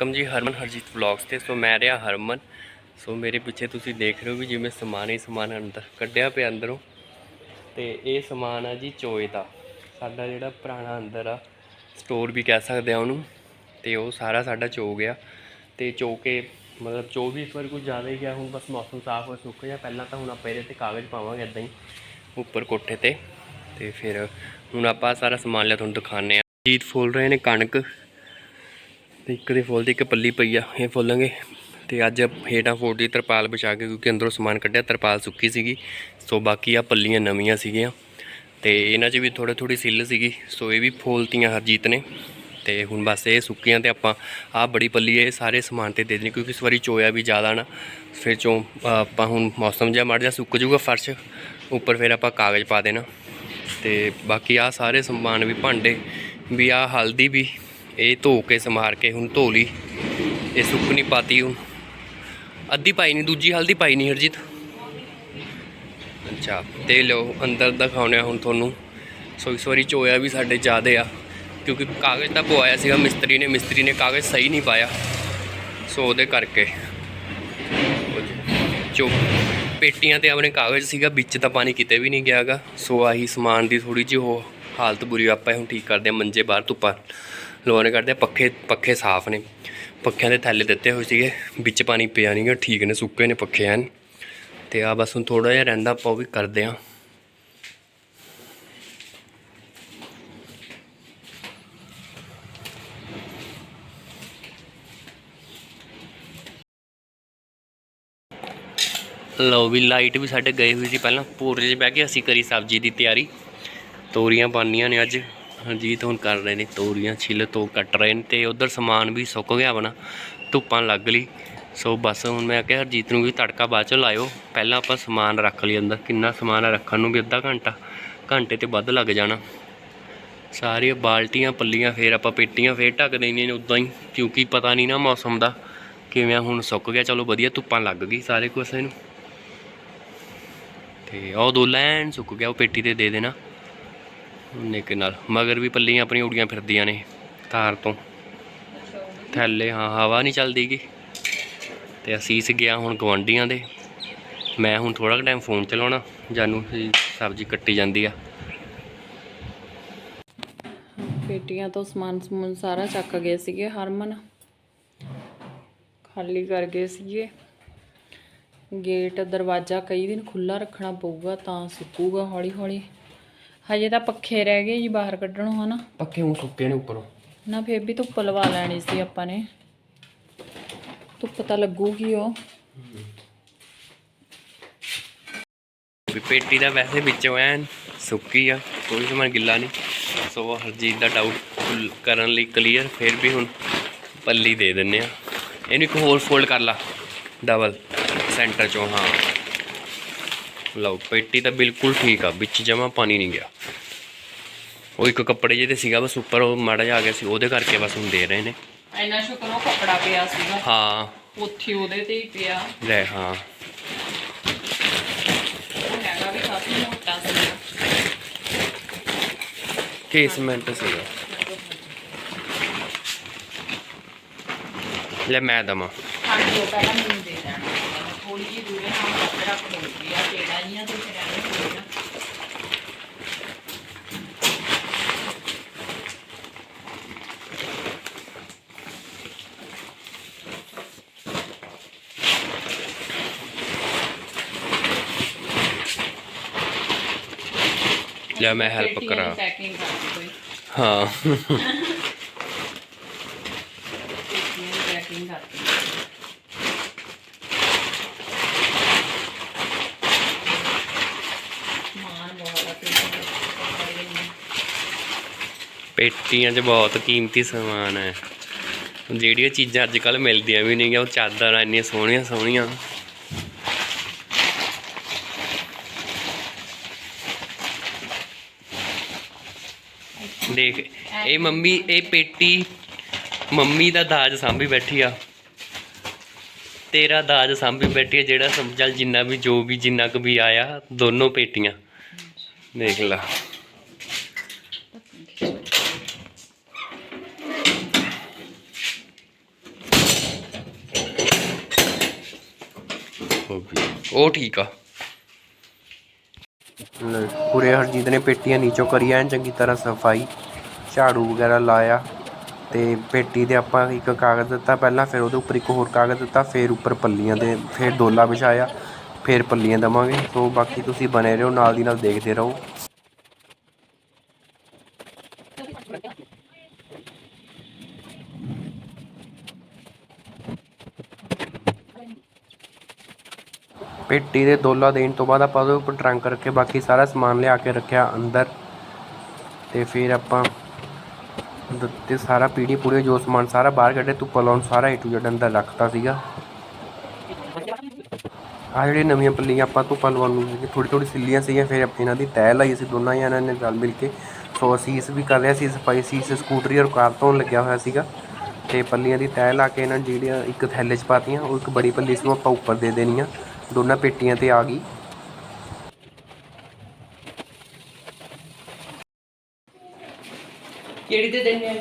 Welcome ਜੀ ਹਰਮਨ Harjeet vlogs ਤੇ। ਸੋ ਮੈਂ ਰਿਹਾ ਹਰਮਨ। ਸੋ ਮੇਰੇ ਪਿੱਛੇ ਤੁਸੀਂ ਦੇਖ ਰਹੇ ਹੋ ਵੀ ਜਿਵੇਂ ਸਮਾਨ ਹੀ ਸਮਾਨ ਅੰਦਰ ਕੱਢਿਆ ਪਿਆ ਅੰਦਰੋਂ। ਤੇ ਇਹ ਸਮਾਨ ਆ ਜੀ ਚੋਏ ਦਾ। ਸਾਡਾ ਜਿਹੜਾ ਪੁਰਾਣਾ ਅੰਦਰ ਆ, ਸਟੋਰ ਵੀ ਕਹਿ ਸਕਦੇ ਆ ਉਹਨੂੰ। ਤੇ ਉਹ ਸਾਰਾ ਸਾਡਾ ਚੋ ਗਿਆ। ਤੇ ਚੋ ਕੇ ਮਤਲਬ ਚੋ ਵੀ ਇਸ ਵਾਰ ਕੁਝ ਜ਼ਿਆਦਾ ਹੀ ਗਿਆ। ਹੁਣ ਬਸ ਮੌਸਮ ਸਾਫ਼ ਹੋ ਸੁੱਕ ਗਿਆ। ਪਹਿਲਾਂ ਤਾਂ ਹੁਣ ਆਪਾਂ ਇਹਦੇ ਤੇ ਕਾਗਜ਼ ਪਾਵਾਂਗੇ ਇਦਾਂ ਹੀ, ਉੱਪਰ ਕੋਠੇ ਤੇ। ਤੇ ਫਿਰ ਹੁਣ ਆਪਾਂ ਸਾਰਾ ਸਮਾਨ ਲਿਆ, ਤੁਹਾਨੂੰ ਦਿਖਾਣੇ ਆ ਜੀਤ ਫੋਲ ਰਹੇ ਨੇ ਕਣਕ। ਤੇ ਇੱਕ ਦੇ ਫੁੱਲ ਦੀ ਇੱਕ ਪੱਲੀ ਪਈ ਆ, ਇਹ ਫੁੱਲਾਂਗੇ। ਤੇ ਅੱਜ ਹੇਠਾਂ ਫੋੜ ਦੀ ਤਰਪਾਲ ਵਿਛਾ ਕੇ ਕਿਉਂਕਿ ਅੰਦਰੋਂ ਸਮਾਨ ਕੱਢਿਆ, ਤਰਪਾਲ ਸੁੱਕੀ ਸੀਗੀ। ਸੋ ਬਾਕੀ ਆ ਪੱਲੀਆਂ ਨਵੀਆਂ ਸੀਗੀਆਂ। ਤੇ ਇਹਨਾਂ 'ਚ ਵੀ ਥੋੜੇ ਥੋੜੀ ਸਿੱਲ ਸੀਗੀ। ਸੋ ਇਹ ਵੀ ਫੋਲਤੀਆਂ ਹਰਜੀਤ ਨੇ। ਤੇ ਹੁਣ ਬਸ ਇਹ ਸੁੱਕੀਆਂ ਤੇ ਆਪਾਂ ਆਹ ਬੜੀ ਪੱਲੀ ਇਹ ਸਾਰੇ ਸਮਾਨ ਤੇ ਦੇ ਦੇਣੀ ਕਿਉਂਕਿ ਇਸ ਵਾਰੀ ਚੋਇਆ ਵੀ ਜ਼ਿਆਦਾ ਨਾ। ਫਿਰ ਚੋਂ ਆਪਾਂ ਹੁਣ ਮੌਸਮ ਜਿਹਾ ਮੜ ਜਾ ਸੁੱਕ ਜਾਊਗਾ ਫਰਸ਼, ਉੱਪਰ ਫਿਰ ਆਪਾਂ ਕਾਗਜ਼ ਪਾ ਦੇਣਾ। ਤੇ ਬਾਕੀ ਆ ਸਾਰੇ ਸਮਾਨ ਵੀ ਭਾਂਡੇ ਵੀ ਆ ਹਲਦੀ ਵੀ ਇਹ ਧੋ ਕੇ ਸਮਾਰ ਕੇ ਹੁਣ ਧੋ ਲਈ। ਇਹ ਸੁੱਕ ਨਹੀਂ ਪਾਤੀ ਹੁਣ। ਅੱਧੀ ਪਾਈ ਨਹੀਂ, ਦੂਜੀ ਹਲਦੀ ਪਾਈ ਨਹੀਂ ਹਰਜੀਤ। ਅੱਛਾ, ਤੇ ਲਓ, ਅੰਦਰ ਦਿਖਾਉਂਦੇ ਹਾਂ ਹੁਣ ਤੁਹਾਨੂੰ। ਸੋ ਇਸ ਵਾਰੀ ਚੋਇਆ ਵੀ ਸਾਡੇ ਜ਼ਿਆਦੇ ਆ, ਕਿਉਂਕਿ ਕਾਗਜ਼ ਤਾਂ ਪਵਾਇਆ ਸੀਗਾ, ਮਿਸਤਰੀ ਨੇ ਮਿਸਤਰੀ ਨੇ ਕਾਗਜ਼ ਸਹੀ ਨਹੀਂ ਪਾਇਆ। ਸੋ ਉਹਦੇ ਕਰਕੇ। ਚੋ ਪੇਟੀਆਂ ਤੇ ਆਪਣੇ ਕਾਗਜ਼ ਸੀਗਾ, ਵਿੱਚ ਤਾਂ ਪਾਣੀ ਕਿਤੇ ਵੀ ਨਹੀਂ ਗਿਆਗਾ। ਸੋ ਆਹੀ ਸਮਾਨ ਦੀ ਥੋੜੀ ਜਿਹੀ ਉਹ ਹਾਲਤ ਬੁਰੀ ਆਪਾਂ ਹੁਣ ਠੀਕ ਕਰਦੇ ਆ ਮੰਜੇ ਬਾਹਰ ਧੁੱਪਾਂ। ਲਵਾਉਣੇ ਕਰਦੇ ਆ, ਪੱਖੇ ਪੱਖੇ ਸਾਫ਼ ਨੇ। ਪੱਖਿਆਂ ਦੇ ਥੱਲੇ ਦਿੱਤੇ ਹੋਏ ਸੀਗੇ, ਵਿੱਚ ਪਾਣੀ ਪਿਆ ਨਹੀਂਗਾ ਠੀਕ ਨੇ, ਸੁੱਕੇ ਨੇ ਪੱਖੇ ਹਨ ਤੇ ਆ ਬਸ ਹੁਣ ਥੋੜਾ ਜਿਹਾ ਰਹਿੰਦਾ ਆਪਾਂ ਉਹ ਵੀ ਕਰਦੇ ਆ। ਲਓ ਵੀ, ਲਾਈਟ ਵੀ ਸਾਡੇ ਗਈ ਹੋਈ ਸੀ ਪਹਿਲਾਂ। ਪੂਰੇ 'ਚ ਬਹਿ ਕੇ ਅਸੀਂ ਕਰੀ ਸਬਜ਼ੀ ਦੀ ਤਿਆਰੀ। ਤੋਰੀਆਂ ਪਾਣੀਆਂ ਨੇ ਅੱਜ। ਹਰਜੀਤ ਹੁਣ ਕਰ ਰਹੇ ਨੇ ਤੋਰੀਆਂ, ਛਿੱਲ ਤੋਂ ਕੱਟ ਰਹੇ ਨੇ ਤੇ ਉਧਰ ਸਮਾਨ ਵੀ ਸੁੱਕ ਗਿਆ ਆਪਣਾ ਧੁੱਪਾਂ ਲੱਗ ਲਈ। ਸੋ ਬਸ ਹੁਣ ਮੈਂ ਕਿਹਾ ਹਰਜੀਤ ਨੂੰ ਵੀ ਤੜਕਾ ਬਾਅਦ ਚ ਲਾਇਓ। ਪਹਿਲਾਂ ਆਪਾਂ ਸਮਾਨ ਰੱਖ ਲਈ ਅੰਦਰ, ਕਿੰਨਾ ਸਮਾਨ ਆ ਰੱਖਣ ਨੂੰ ਵੀ ਅੱਧਾ ਘੰਟਾ, ਘੰਟੇ ਤੇ ਵੱਧ ਲੱਗ ਜਾਣਾ। ਸਾਰੀਆਂ ਬਾਲਟੀਆਂ, ਪੱਲੀਆਂ ਫੇਰ ਆਪਾਂ ਪੇਟੀਆਂ ਫੇਰ ਢੱਕ ਦੇਣੀਆਂ ਨੇ ਉਦਾਂ ਹੀ, ਕਿਉਂਕਿ ਪਤਾ ਨਹੀਂ ਨਾ ਮੌਸਮ ਦਾ ਕਿਵੇਂ ਹੁਣ ਸੁੱਕ ਗਿਆ। ਚਲੋ ਵਧੀਆ, ਧੁੱਪਾਂ ਲੱਗ ਗਈ ਸਾਰੇ ਕੁਛ ਨੂੰ ਤੇ ਉਹ ਦੋ ਲੈਣ ਸੁੱਕ ਗਿਆ, ਉਹ ਪੇਟੀ ਤੇ ਦੇ ਦੇਣਾ। ਨਿੱਕੇ ਨਾਲ। ਮਗਰ ਵੀ ਪੱਲੀਆਂ ਆਪਣੀਆਂ ਉੜੀਆਂ ਫਿਰਦੀਆਂ ਨੇ ਤਾਰ ਤੋਂ। ਥੱਲੇ, ਹਾਂ, ਹਵਾ ਨਹੀਂ ਚੱਲਦੀ ਗੀ। ਤੇ ਅਸੀਸ ਗਿਆ ਹੁਣ ਗਵਾਂਡੀਆਂ ਦੇ। ਮੈਂ ਹੁਣ ਥੋੜਾ ਟਾਈਮ ਫੋਨ ਚਲਾਉਣਾ, ਜਾਨੂੰ ਸਬਜ਼ੀ ਕੱਟੀ ਜਾਂਦੀ ਆ। ਪੇਟੀਆਂ ਤੋਂ ਸਮਾਨ ਸਮੂਨ ਸਾਰਾ ਚੱਕ ਗਏ ਸੀਗੇ, ਹਰਮਨ। ਖਾਲੀ ਕਰ ਗਏ ਸੀਗੇ। ਗੇਟ, ਦਰਵਾਜ਼ਾ ਕਈ ਦਿਨ ਖੁੱਲਾ ਰੱਖਣਾ ਪਊਗਾ ਤਾਂ ਸੁੱਕੂਗਾ ਹੌਲੀ ਹੌਲੀ ਹਜੇ ਤਾਂ ਪੱਖੇ ਰਹਿ ਗਏ ਜੀ ਬਾਹਰ ਕੱਢਣੋਂ ਹਨਾ? ਪੱਕੇ ਉਹ ਸੁੱਕੇ ਨੇ ਉੱਪਰੋਂ। ਨਾ ਫੇਰ ਵੀ ਧੁੱਪ ਲਵਾ ਲੈਣੀ ਸੀ ਆਪਾਂ ਨੇ। ਧੁੱਪ ਤਾਂ ਲੱਗੂਗੀ ਉਹ। ਵੀ ਪੇਟੀ ਦਾ ਵੈਸੇ ਵਿੱਚੋਂ ਐਨ ਸੁੱਕੀ ਆ ਕੋਈ ਸਮਾਨ ਗਿੱਲਾ ਨਹੀਂ। ਸੋ ਹਰਜੀਤ ਦਾ ਡਾਊਟ ਕਰਨ ਲਈ ਕਲੀਅਰ ਫਿਰ ਵੀ ਹੁਣ ਪੱਲੀ ਦੇ ਦਿੰਨੇ ਆ। ਇਹਨੂੰ ਇੱਕ ਹੋਰ ਫੋਲਡ ਕਰ ਲਾ ਡਬਲ ਸੈਂਟਰ ਚੋਂ ਹਾਂ। ਲਓ ਪੇਟੀ ਤਾਂ ਬਿਲਕੁਲ ਠੀਕ ਆ ਵਿੱਚ ਜਮਾ ਪਾਣੀ ਨਹੀਂ ਗਿਆ। ਉਹ ਇੱਕ ਕੱਪੜੇ ਜਿਹੇ ਤੇ ਸੀਗਾ ਬਸ ਉੱਪਰ ਉਹ ਮਾੜਾ ਜਿਹਾ ਆ ਗਿਆ ਸੀ ਉਹਦੇ ਕਰਕੇ ਬਸ ਹੁਣ ਦੇ ਰਹੇ ਨੇ। ਇੰਨਾ ਸ਼ੁਕਰ ਉਹ ਕੱਪੜਾ ਪਿਆ ਸੀਗਾ। ਹਾਂ। ਉੱਥੇ ਉਹਦੇ ਤੇ ਹੀ ਪਿਆ। ਲੈ ਹਾਂ। ਉਹ ਹੈਗਾ ਵੀ ਕਾਫੀ ਮੋਟਾ ਸੀਗਾ। ਕੇਸਮੈਂਟ ਸੀਗਾ। ਲੈ ਮੈਂ ਦਵਾਂ। ਹਾਂਜੀ ਉਹ ਪਹਿਲਾਂ ਮੈਨੂੰ ਥੋੜੀ ਜਿਹੀ ਦੂਰੇ ਨਾਲ ਕੱਪੜਾ ਖੋਲ ਗਿਆ ਟੇੜਾ ਜੀਆਂ ਤੇ ਫਿਰ ਐਵੇਂ ਖੋਲ ਨਾ ਲੈ ਮੈਂ ਹੈਲਪ ਕਰਾਂ। ਪੈਕਿੰਗ ਕਰ ਕੋਈ। ਹਾਂ। ਪੈਕਿੰਗ ਕਰਤੀ ਮਾਨ ਬਹੁਤ ਆ ਪੇਟੀਆਂ ਦੇ ਕੱਪੜੇ ਨੇ। ਪੇਟੀਆਂ 'ਚ ਬਹੁਤ ਕੀਮਤੀ ਸਮਾਨ ਹੈ। ਜਿਹੜੀਆਂ ਚੀਜ਼ਾਂ ਅੱਜ ਕੱਲ ਮਿਲਦੀਆਂ ਵੀ ਨਹੀਂ ਗਿਆ ਉਹ ਚਾਦਰਾਂ ਇੰਨੀਆਂ ਸੋਹਣੀਆਂ ਸੋਹਣੀਆਂ। ਦੇਖ, ਇਹ ਮੰਮੀ, ਇਹ ਪੇਟੀ ਮੰਮੀ ਦਾ ਦਾਜ ਸਾਂਭੀ ਬੈਠੀ ਆ। ਤੇਰਾ ਦਾਜ ਸਾਂਭੀ ਬੈਠੀ ਆ, ਜਿਹੜਾ ਸਮ ਜਿੰਨਾ ਵੀ, ਜੋ ਵੀ, ਜਿੰਨਾ ਕੁ ਵੀ ਆਇਆ, ਦੋਨੋਂ ਪੇਟੀਆਂ। ਦੇਖ ਲਾ। ਦੇਖੋ ਉਹ ਠੀਕ ਆ। ਪੂਰੇ ਹਰਜੀਤ ਨੇ ਪੇਟੀਆਂ ਨੀਚੋਂ ਕਰੀ ਐਨ ਚੰਗੀ ਤਰ੍ਹਾਂ ਸਫ਼ਾਈ, ਝਾੜੂ ਵਗੈਰਾ ਲਾਇਆ ਤੇ ਪੇਟੀ ਦੇ ਆਪਾਂ ਇੱਕ ਕਾਗਜ਼ ਦਿੱਤਾ ਪਹਿਲਾਂ, ਫਿਰ ਉਹਦੇ ਉੱਪਰ ਇੱਕ ਹੋਰ ਕਾਗਜ਼ ਦਿੱਤਾ, ਫਿਰ ਉੱਪਰ ਪੱਲੀਆਂ ਦੇ, ਫਿਰ ਡੋਲਾ ਵਿਛਾਇਆ, ਫਿਰ ਪੱਲੀਆਂ ਦਵਾਂਗੇ, ਸੋ ਬਾਕੀ ਤੁਸੀਂ ਬਨੇ ਰਹੋ, ਨਾਲ ਦੀ ਨਾਲ ਦੇਖਦੇ ਰਹੋ। ਪੇਟੀ ਦੇ ਦੋਲਾ ਦੇਣ ਤੋਂ ਬਾਅਦ ਆਪਾਂ ਉਹਦੇ ਉੱਪਰ ਟਰੰਕ ਰੱਖੇ ਬਾਕੀ ਸਾਰਾ ਸਮਾਨ ਲਿਆ ਕੇ ਰੱਖਿਆ ਅੰਦਰ। ਤੇ ਫਿਰ ਆਪਾਂ ਦਿੱਤੇ ਸਾਰਾ ਪੀੜੀ ਪੂੜੇ ਜੋ ਸਮਾਨ ਸਾਰਾ ਬਾਹਰ ਕੱਢੇ ਧੁੱਪ ਲਾਉਣ ਸਾਰਾ ਏ ਟੂ ਜ਼ੈਡ ਅੰਦਰ ਰੱਖਤਾ ਸੀਗਾ। ਆ ਜਿਹੜੀ ਨਵੀਆਂ ਪੱਲੀਆਂ ਆਪਾਂ ਧੁੱਪਾ ਲਵਾਉਣ ਨੂੰ ਥੋੜੀ ਥੋੜੀ ਸਿੱਲੀਆਂ ਸੀਗੀਆਂ, ਫਿਰ ਇਹਨਾਂ ਦੀ ਤੈਅ ਲਾਈ ਅਸੀਂ ਦੋਨਾਂ ਜਣਿਆਂ ਨੇ ਰਲ ਮਿਲ ਕੇ ਸੋ ਅਸੀਂ ਵੀ ਕਰ ਰਿਹਾ ਸੀ, ਸਫ਼ਾਈ ਸੀ ਇਸ ਸਕੂਟਰੀ ਔਰ ਕਾਰ ਤੋਂ ਲੱਗਿਆ ਹੋਇਆ ਸੀਗਾ। ਤੇ ਪੱਲੀਆਂ ਦੀ ਤੈਅ ਲਾ ਕੇ ਇਹਨਾਂ ਜਿਹੜੀਆਂ ਇੱਕ ਥੈਲੇ 'ਚ ਪਾਤੀਆਂ, ਉਹ ਇੱਕ ਬੜੀ ਪੱਲੀ ਸੀ, ਉਹ ਆਪਾਂ ਉੱਪਰ ਦੇ ਦੇਣੀਆਂ। ਦੋਨਾਂ ਪੇਟੀਆਂ ਤੇ ਆ ਗਈ। ਕਿਹੜੀ ਦੇ ਦੇਣੇ ਆ?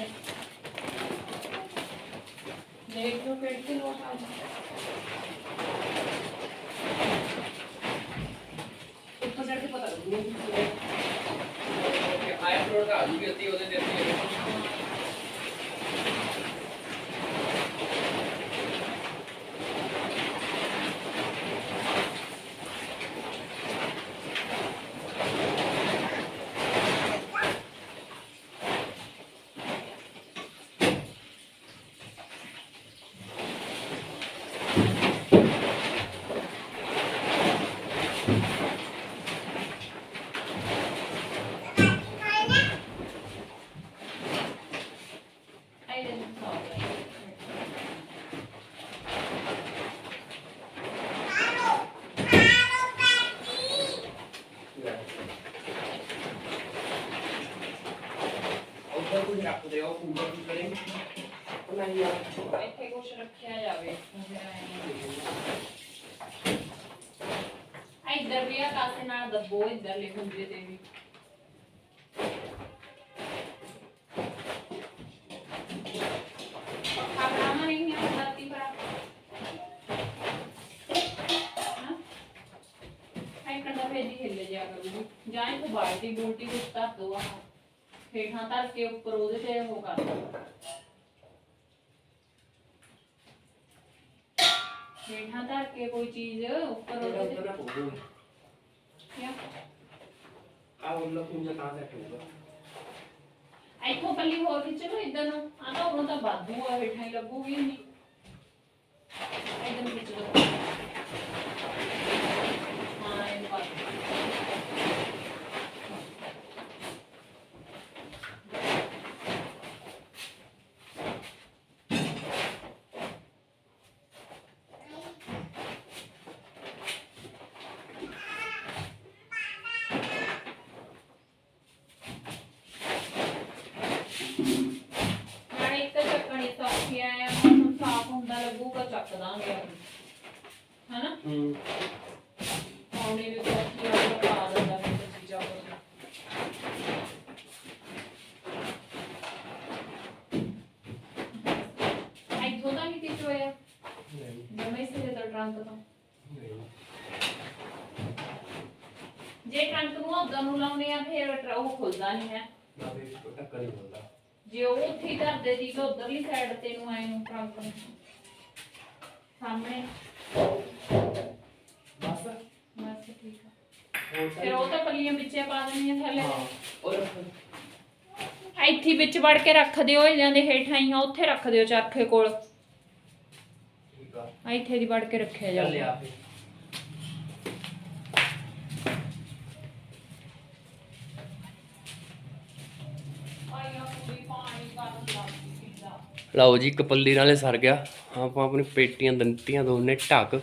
ਦੇਖ ਲਓ ਕਿਹੜੀ ਤੇ ਲੋਟ ਆ ਉੱਪਰ ਚੜ ਕੇ ਪਤਾ ਲੱਗੂਗਾ ਆਇਆ ਫਲੋਰ ਆ ਜੂਗੀ ਅੱਧੀ ਉਹਦੇ ਦੇ ਯਾਰ ਇੱਥੇ ਕੁਛ ਰੱਖਿਆ ਜਾਵੇ ਆ ਇੱਧਰ ਵੀ ਆ ਕਾਸੇ ਨਾਲ ਦੱਬੋ ਇੱਧਰ ਲਿਖੂੰਗੇ ਤੇ ਵੀ ਖਾਣਾ ਨਹੀਂ ਹੈ ਬਾਤੀ ਪਰ ਆਈ ਕੰਡਾ ਭੇਜੀ ਹਿੱਲ ਜਾ ਕਰੂਗੀ ਜਾਂ ਇੱਕ ਬਾਲਟੀ ਬੂਲਟੀ ਕੁਛ ਧਰ ਦੋ ਆ ਹੇਠਾਂ ਧਰ ਕੇ ਉੱਪਰ ਉਹਦੇ ਤੇ ਉਹ ਕਰ ਦੋ ਹੇਠਾਂ ਧਰ ਕੇ ਕੋਈ ਚੀਜ਼ ਉੱਪਰ ਉਹਦੇ ਤੇ ਕਿਆ? ਆ ਉਹਨਾਂ ਕੁੰਜਾ ਤਾਂ ਸੈੱਟ ਹੋਊਗਾ। ਇੱਥੋਂ ਪੱਲੀ ਹੋਰ ਖਿੱਚ ਲਓ ਇੱਧਰ ਨੂੰ। ਆ ਤਾਂ ਉਦੋਂ ਤਾਂ ਬਾਦੂ ਆ ਹੇਠਾਂ ਹੀ ਲੱਗੂਗੀ। ਨਹੀਂ ਇੱਧਰ ਨੂੰ ਖਿੱਚ ਲਓ ਹਾਂ ਇਹ ਪਾ ਦਿਓ। ਨਾਲੇ ਇੱਕ ਤਾਂ ਚੱਕਣੀ ਸੌਖੀ ਆ ਮੌਸਮ ਸਾਫ਼ ਹੁੰਦਾ ਲੱਗੂਗਾ ਚੱਕ ਦਾਂਗੇ ਅਸੀਂ। ਹਨਾ ਹੂੰ ਪਾਉਣੀ ਵੀ ਸੌਖੀ ਆ ਉਹ ਪਾ ਦਿੰਦਾ ਫਿਰ ਚੀਜ਼ਾਂ ਹੋਰ ਇੱਥੋਂ ਤਾਂ ਨਹੀਂ ਕਿਚ ਹੋਇਆ? ਜਮੇ ਸਿਰੇ ਤੋਂ ਟਰੰਕ ਤੋਂ। ਜੇ ਟਰੰਕ ਨੂੰ ਉਧਰ ਨੂੰ ਲਾਉਨੇ ਆ ਫਿਰ ਟਰ- ਉਹ ਖੁੱਲਦਾ ਨਹੀਂ ਹੈ। ਨਾ ਵੀ ਟੱਕਰ ਨਹੀਂ ਹੁੰਦਾ ਜੇ ਉਹ ਉੱਥੇ ਹੀ ਧਰਦੇ ਸੀ ਤਾਂ ਉਧਰਲੀ ਸਾਈਡ ਤੇ ਨੂੰ ਆਏ ਨੂੰ ਟਰੰਕ ਨੂੰ। ਸਾਹਮਣੇ। ਬਸ। ਬਸ ਠੀਕ ਆ। ਹੋਰ ਫਿਰ ਉਹ ਤਾਂ ਪੱਲੀਆਂ ਵਿੱਚੇ ਪਾ ਦੇਣੀਆਂ ਥੱਲੇ। ਹਾਂ ਇੱਥੇ ਹੀ ਵਿੱਚ ਵੜ ਕੇ ਰੱਖ ਦਿਓ ਇਹਨਾਂ ਦੇ ਹੇਠਾਂ ਹੀ ਆ ਉੱਥੇ ਰੱਖ ਦਿਓ ਚਰਖੇ ਕੋਲ। ਠੀਕ ਆ। ਇੱਥੇ ਦੀ ਵੜ ਕੇ ਰੱਖਿਆ ਚੱਲ ਜਾਵੇ ਲਿਆ ਫੇ ਲਓ ਜੀ ਕਪੱਲੀ ਨਾਲੇ ਸਰ ਗਿਆ। ਆਪਾਂ ਆਪਣੀ ਪੇਟੀਆਂ ਦੰਤੀਆਂ ਦੋਨੇ ਢੱਕ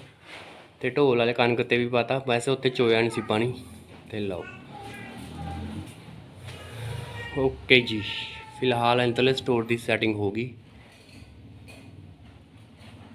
ਤੇ ਢੋਲ ਵਾਲੇ ਕਣਕ ਤੇ ਵੀ ਪਾਤਾ। ਵੈਸੇ ਉੱਤੇ ਚੋਇਆ ਨਹੀਂ ਸੀ ਪਾਣੀ। ਤੇ ਲਓ। ਓਕੇ ਜੀ। ਫਿਲਹਾਲ ਇੰਤਲੇ ਸਟੋਰ ਦੀ ਸੈਟਿੰਗ ਹੋ ਗਈ।